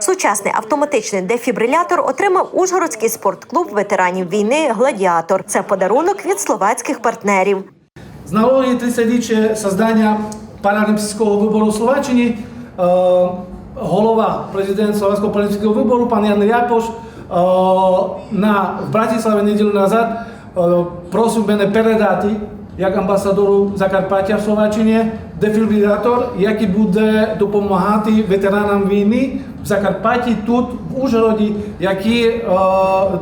Сучасний автоматичний дефібрилятор отримав Ужгородський спортклуб ветеранів війни Гладіатор. Це подарунок від словацьких партнерів. З нагоди 30-річчя создання паралімпійського вибору Словаччини е, голова, президент Словацького паралімпійського вибору, пан Jan Ряпош, е, на, в Братиславі неділю назад е, просив мене передати як амбасадору Закарпаття в Словаччині дефібрилятор, який буде допомагати ветеранам війни в Закарпатті, тут, в Ужгороді, які е,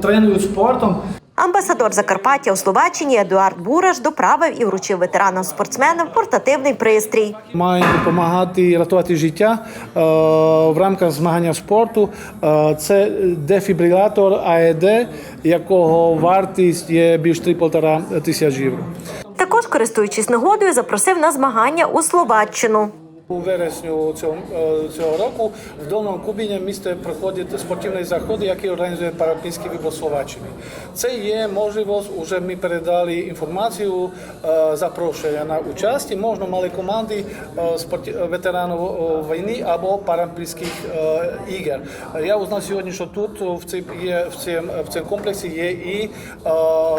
тренують спортом. Амбасадор Закарпаття у Словаччині Едуард Бураш доправив і вручив ветеранам спортсменам портативний пристрій. Має допомагати рятувати життя е, в рамках змагання спорту. Е, це дефібрилятор АЕД, якого вартість є більш 3,5 тисяч євро. Користуючись нагодою, запросив на змагання у Словаччину. У вересню цього, е, цього року в Долному Кубіні місто проходять спортивні заходи, які організує Паралімпійський вибор. Це є можливість, вже ми передали інформацію, е, запрошення на участь. Можна мали команди е, ветеранів війни або Паралімпійських ігор. Я узнав сьогодні, що тут в цій, є, в цьому, в цьому комплексі є і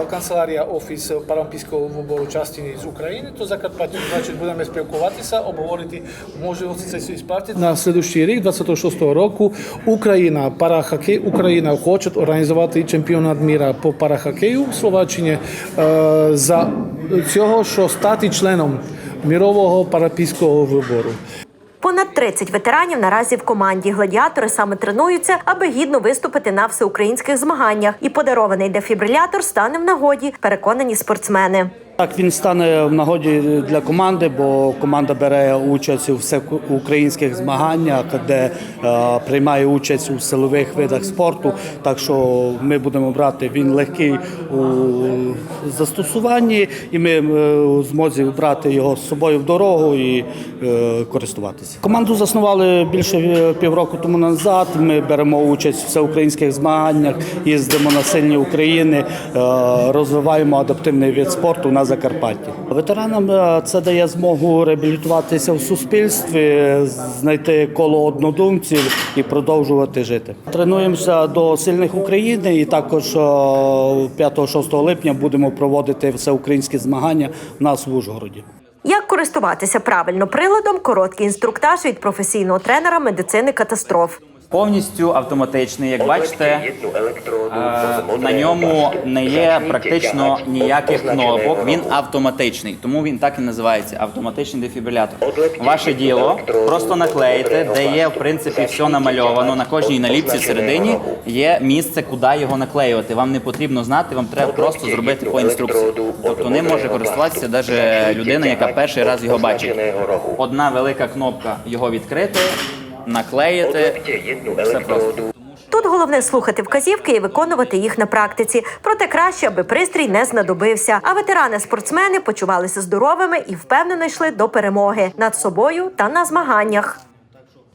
канцелярія офіс Паралімпійського вибору частини з України, то Закарпаття. Значить, будемо спілкуватися, обговорити можливості цієї співпраці. На слідущий рік, 26-го року, Україна, парахокей, Україна хоче організувати чемпіонат міра по парахокею в Словаччині е, за цього, що стати членом мірового паралімпійського вибору. Понад 30 ветеранів наразі в команді. Гладіатори саме тренуються, аби гідно виступити на всеукраїнських змаганнях. І подарований дефібрилятор стане в нагоді, переконані спортсмени. Так, він стане в нагоді для команди, бо команда бере участь у всеукраїнських змаганнях, де е, приймає участь у силових видах спорту. Так що ми будемо брати він легкий у застосуванні, і ми е, змозі брати його з собою в дорогу і е, користуватися. Команду заснували більше е, півроку тому назад. Ми беремо участь у всеукраїнських змаганнях, їздимо на сильні України, е, розвиваємо адаптивний вид спорту на Закарпатті. Ветеранам е, це дає змогу реабілітуватися в суспільстві, знайти коло однодумців і продовжувати жити. Тренуємося до сильних України, і також е, 5-6 липня будемо проводити всеукраїнські змагання в нас в Ужгороді. Як користуватися правильно приладом? Короткий інструктаж від професійного тренера медицини катастроф. Повністю автоматичний, як бачите, е, на ньому не є практично ніяких кнопок. Він автоматичний, тому він так і називається автоматичний дефібрилятор. Ваше діло просто наклеїти, де є в принципі все намальовано. На кожній наліпці всередині є місце, куди його наклеювати. Вам не потрібно знати, вам треба просто зробити по інструкції. Тобто ним може користуватися навіть людина, яка перший раз його бачить. Одна велика кнопка його відкрити, наклеїти. Все просто. Тут головне слухати вказівки і виконувати їх на практиці. Проте краще, аби пристрій не знадобився. А ветерани-спортсмени почувалися здоровими і впевнено йшли до перемоги над собою та на змаганнях.